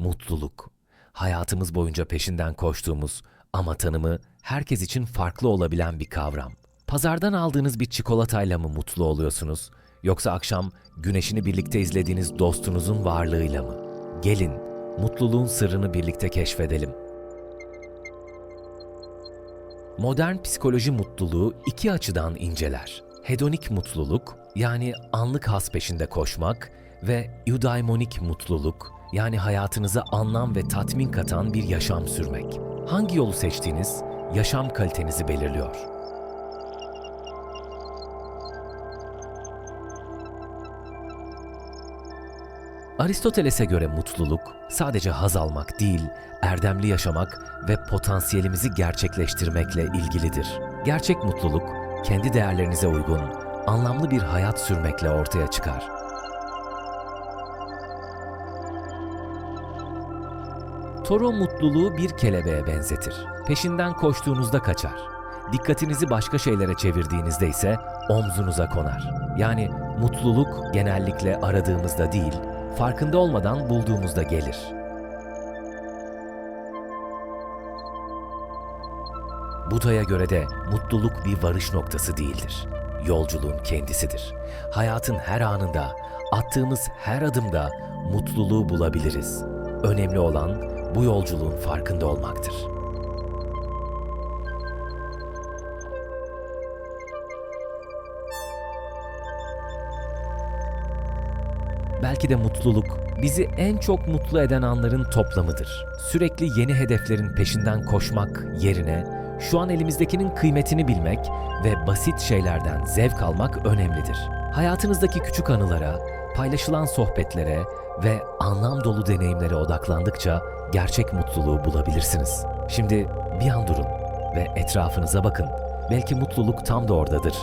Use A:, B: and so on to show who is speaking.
A: Mutluluk. Hayatımız boyunca peşinden koştuğumuz ama tanımı herkes için farklı olabilen bir kavram. Pazardan aldığınız bir çikolatayla mı mutlu oluyorsunuz? Yoksa akşam güneşini birlikte izlediğiniz dostunuzun varlığıyla mı? Gelin, mutluluğun sırrını birlikte keşfedelim. Modern psikoloji mutluluğu iki açıdan inceler. Hedonik mutluluk, yani anlık has peşinde koşmak ve eudaimonik mutluluk, yani hayatınıza anlam ve tatmin katan bir yaşam sürmek. Hangi yolu seçtiğiniz, yaşam kalitenizi belirliyor. Aristoteles'e göre mutluluk sadece haz almak değil, erdemli yaşamak ve potansiyelimizi gerçekleştirmekle ilgilidir. Gerçek mutluluk, kendi değerlerinize uygun, anlamlı bir hayat sürmekle ortaya çıkar. Toro mutluluğu bir kelebeğe benzetir. Peşinden koştuğunuzda kaçar. Dikkatinizi başka şeylere çevirdiğinizde ise omzunuza konar. Yani mutluluk genellikle aradığımızda değil, farkında olmadan bulduğumuzda gelir. Buda'ya göre de mutluluk bir varış noktası değildir. Yolculuğun kendisidir. Hayatın her anında, attığımız her adımda mutluluğu bulabiliriz. Önemli olan bu yolculuğun farkında olmaktır. Belki de mutluluk bizi en çok mutlu eden anların toplamıdır. Sürekli yeni hedeflerin peşinden koşmak yerine şu an elimizdekinin kıymetini bilmek ve basit şeylerden zevk almak önemlidir. Hayatınızdaki küçük anılara, paylaşılan sohbetlere ve anlam dolu deneyimlere odaklandıkça gerçek mutluluğu bulabilirsiniz. Şimdi bir an durun ve etrafınıza bakın. Belki mutluluk tam da oradadır.